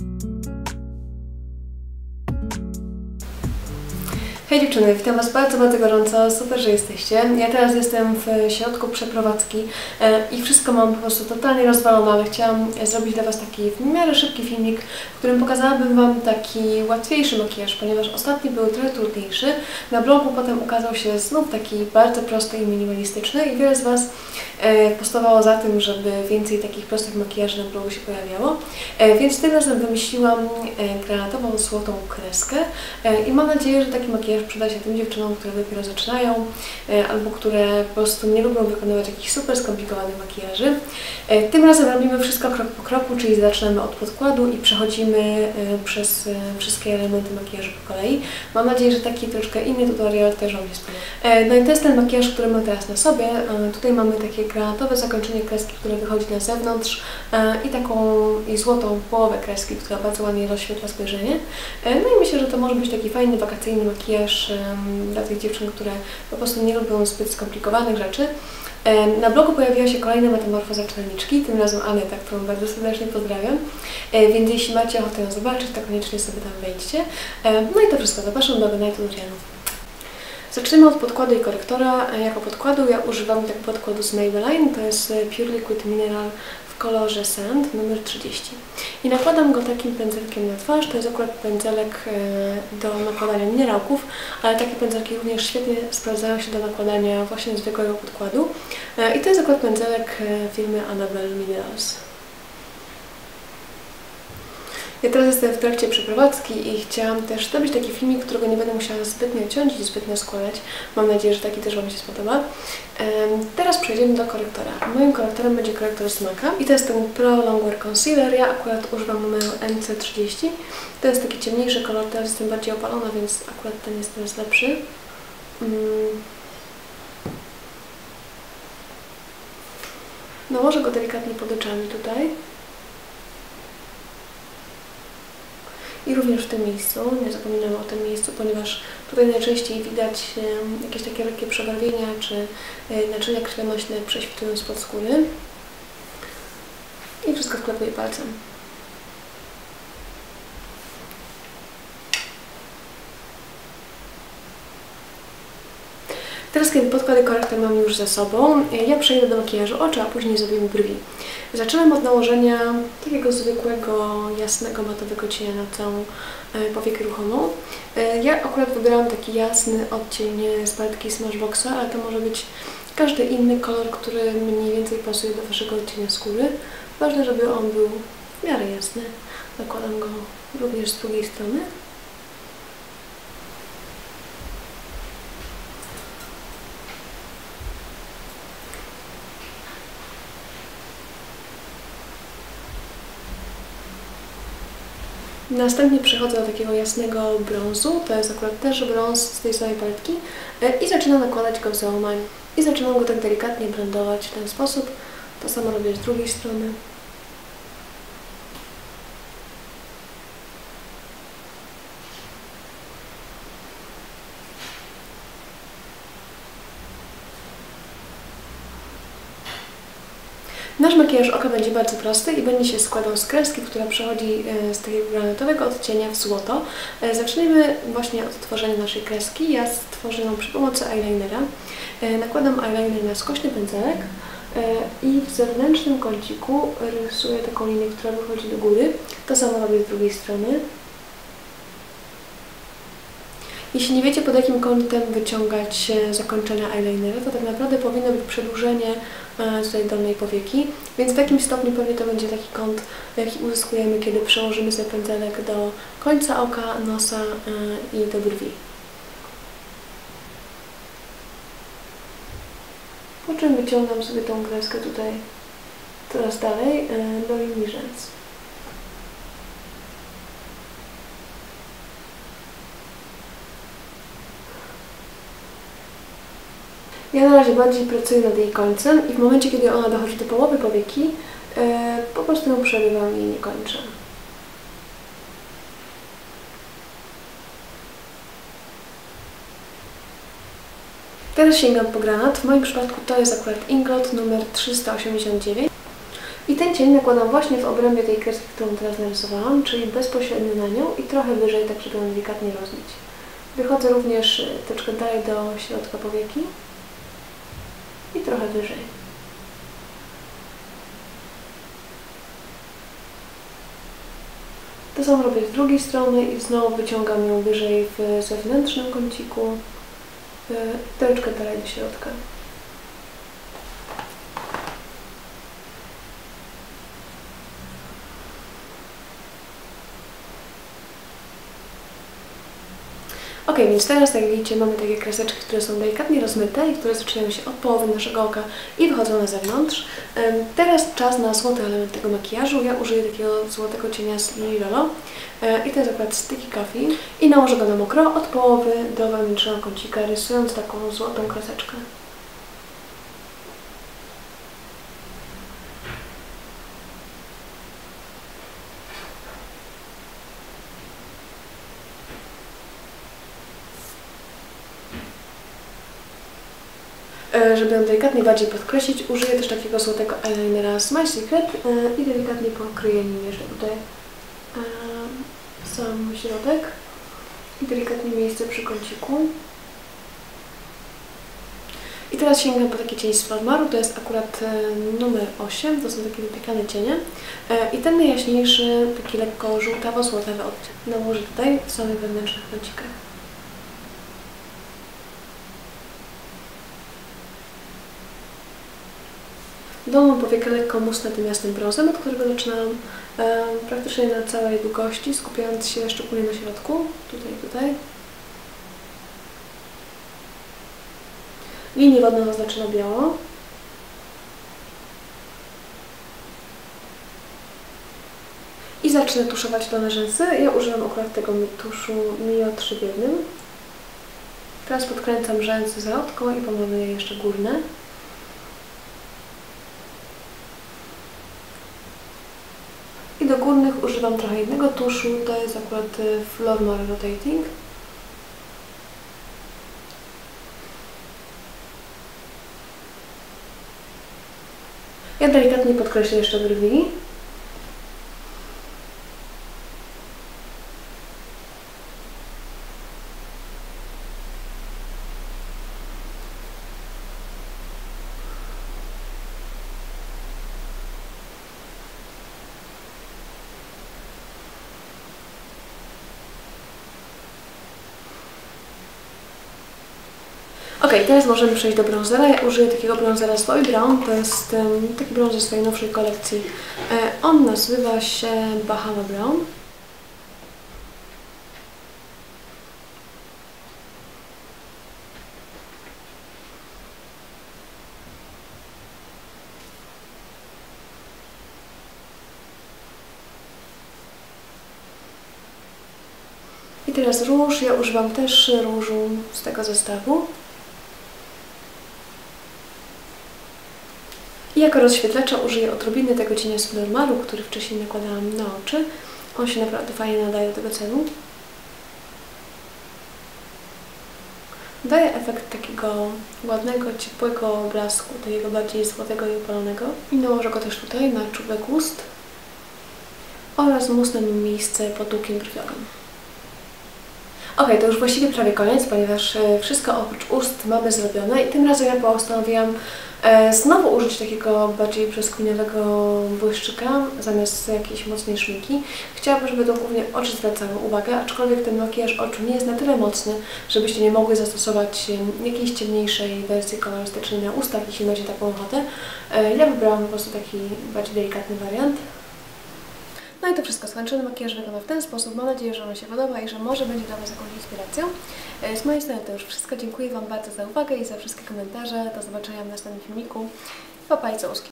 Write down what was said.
Bye. Hej dziewczyny, witam Was bardzo, bardzo gorąco, super, że jesteście. Ja teraz jestem w środku przeprowadzki e, i wszystko mam po prostu totalnie rozwalone, chciałam zrobić dla Was taki w miarę szybki filmik, w którym pokazałabym Wam taki łatwiejszy makijaż, ponieważ ostatni był trochę trudniejszy. Na blogu potem ukazał się znów taki bardzo prosty i minimalistyczny i wiele z Was e, postowało za tym, żeby więcej takich prostych makijaży na blogu się pojawiało. E, więc tym razem wymyśliłam granatową złotą kreskę i mam nadzieję, że taki makijaż przyda się tym dziewczynom, które dopiero zaczynają e, albo które po prostu nie lubią wykonywać jakichś super skomplikowanych makijaży. E, tym razem robimy wszystko krok po kroku, czyli zaczynamy od podkładu i przechodzimy e, przez wszystkie elementy makijażu po kolei. Mam nadzieję, że taki troszkę inny tutorial też Wam się. No i to jest ten makijaż, który mam teraz na sobie. Tutaj mamy takie granatowe zakończenie kreski, które wychodzi na zewnątrz i taką i złotą połowę kreski, która bardzo ładnie rozświetla spojrzenie. No i myślę, że to może być taki fajny wakacyjny makijaż też dla tych dziewczyn, które po prostu nie lubią zbyt skomplikowanych rzeczy. Na blogu pojawiła się kolejna metamorfoza czytelniczki, tym razem Aneta, którą bardzo serdecznie pozdrawiam. E, więc jeśli macie ochotę ją zobaczyć, to koniecznie sobie tam wejdźcie. No i to wszystko, zapraszam do oglądania tutorialu. Zaczniemy od podkładu i korektora. E, jako podkładu ja używam tak podkładu z Maybelline, to jest e, Pure Liquid Mineral kolorze Sand numer 30. I nakładam go takim pędzelkiem na twarz. To jest akurat pędzelek e, do nakładania minerałków, ale takie pędzelki również świetnie sprawdzają się do nakładania właśnie zwykłego podkładu. E, I to jest akurat pędzelek e, firmy Annabelle Minerals. Ja teraz jestem w trakcie przeprowadzki i chciałam też zrobić taki filmik, którego nie będę musiała zbytnio ciąć i zbytnio składać. Mam nadzieję, że taki też Wam się spodoba. Teraz przejdziemy do korektora. Moim korektorem będzie korektor z Maca i to jest ten Pro Longwear Concealer. Ja akurat używam numeru NC30. To jest taki ciemniejszy kolor, teraz jestem bardziej opalona, więc akurat ten jest teraz lepszy. Mm. No może go delikatnie pod oczami tutaj. I również w tym miejscu. Nie zapominamy o tym miejscu, ponieważ tutaj najczęściej widać jakieś takie lekkie przebarwienia czy e, naczynia krwionośne prześwitują spod skóry. I wszystko sklepuję palcem. Teraz, kiedy podkład i korektor mam już za sobą, ja przejdę do makijażu oczu, a później zrobimy brwi. Zaczynam od nałożenia takiego zwykłego, jasnego, matowego cienia na całą e, powiekę ruchomą. E, ja akurat wybierałam taki jasny odcień z paletki Smashboxa, ale to może być każdy inny kolor, który mniej więcej pasuje do Waszego odcienia skóry. Ważne, żeby on był w miarę jasny. Nakładam go również z drugiej strony. Następnie przechodzę do takiego jasnego brązu, to jest akurat też brąz z tej samej paletki e, i zaczynam nakładać go w załamaniu. I zaczynam go tak delikatnie blendować w ten sposób. To samo robię z drugiej strony. Nasz makijaż oka będzie bardzo prosty i będzie się składał z kreski, która przechodzi e, z takiego granatowego odcienia w złoto. E, zacznijmy właśnie od tworzenia naszej kreski. Ja stworzę ją przy pomocy eyelinera. E, nakładam eyeliner na skośny pędzelek i w zewnętrznym kąciku rysuję taką linię, która wychodzi do góry. To samo robię z drugiej strony. Jeśli nie wiecie pod jakim kątem wyciągać zakończenia eyelinera, to tak naprawdę powinno być przedłużenie e, tutaj dolnej powieki, więc w takim stopniu pewnie to będzie taki kąt, jaki uzyskujemy, kiedy przełożymy sobie pędzelek do końca oka, nosa e, i do brwi. Po czym wyciągam sobie tą kreskę tutaj coraz dalej e, do linii rzęs. Ja na razie bardziej pracuję nad jej końcem i w momencie, kiedy ona dochodzi do połowy powieki, yy, po prostu ją przerywam i nie kończę. Teraz sięgam po granat. W moim przypadku to jest akurat Inglot numer 389. I ten cień nakładam właśnie w obrębie tej kreski, którą teraz narysowałam, czyli bezpośrednio na nią i trochę wyżej, tak żeby ją delikatnie rozbić. Wychodzę również e, troszkę dalej do środka powieki i trochę wyżej. To samo robię z drugiej strony i znowu wyciągam ją wyżej w zewnętrznym kąciku, e, troszeczkę dalej do środka. Ok, więc teraz jak widzicie mamy takie kreseczki, które są delikatnie rozmyte i które zaczynają się od połowy naszego oka i wychodzą na zewnątrz. Teraz czas na złoty element tego makijażu. Ja użyję takiego złotego cienia z Lily Lolo e, i to jest akurat Sticky Coffee i nałożę go na mokro od połowy do wewnętrznego kącika, rysując taką złotą kreseczkę. Żeby ją delikatnie bardziej podkreślić, użyję też takiego złotego eyelinera z My Secret e, i delikatnie pokryję nim jeszcze tutaj e, sam środek i delikatnie miejsce przy kąciku. I teraz sięgam po taki cień z Flormaru, to jest akurat numer 8, to są takie wypiekane cienie. I ten najjaśniejszy, taki lekko żółtawo-złotawy odcień nałożę tutaj w samych wewnętrznych kącikach. Dolną powiekę lekko musnę tym jasnym brązem, od którego zaczynam e, praktycznie na całej długości, skupiając się szczególnie na środku, tutaj tutaj. Linię wodną zaznaczę na biało. I zacznę tuszować dolne rzęsy. Ja używam akurat tego tuszu Mio 3 w jednym. Teraz podkręcam rzęsy załotką i pomaluję jeszcze górne. Do górnych używam trochę innego tuszu, to jest akurat y, Flormar Rotating. Ja delikatnie podkreślę jeszcze brwi. Ok, teraz możemy przejść do bronzera. Ja użyję takiego bronzera z Bobbi Brown. To jest um, taki bronzer z swojej nowszej kolekcji. E, on nazywa się Bahama Brown. I teraz róż. Ja używam też różu z tego zestawu. Jako rozświetlacza użyję odrobiny tego cienia z który wcześniej nakładałam na oczy. On się naprawdę fajnie nadaje do tego celu. Daje efekt takiego ładnego, ciepłego blasku, takiego bardziej złotego i upalonego. I nałożę go też tutaj na czubek ust oraz musnę miejsce pod łukiem brwiowym. Ok, to już właściwie prawie koniec, ponieważ e, wszystko oprócz ust mamy zrobione i tym razem ja postanowiłam e, znowu użyć takiego bardziej brzoskwiniowego błyszczyka zamiast jakiejś mocnej szminki. Chciałabym, żeby to głównie oczy zwracały uwagę, aczkolwiek ten makijaż oczu nie jest na tyle mocny, żebyście nie mogły zastosować jakiejś ciemniejszej wersji kolorystycznej na ustach, jeśli macie taką ochotę. E, ja wybrałam po prostu taki bardziej delikatny wariant. No i to wszystko. Skończony makijaż wygląda w ten sposób. Mam nadzieję, że on się podoba i że może będzie dla Was jakąś inspiracją. E, z mojej strony to już wszystko. Dziękuję Wam bardzo za uwagę i za wszystkie komentarze. Do zobaczenia w następnym filmiku. Pa, pa i całuski.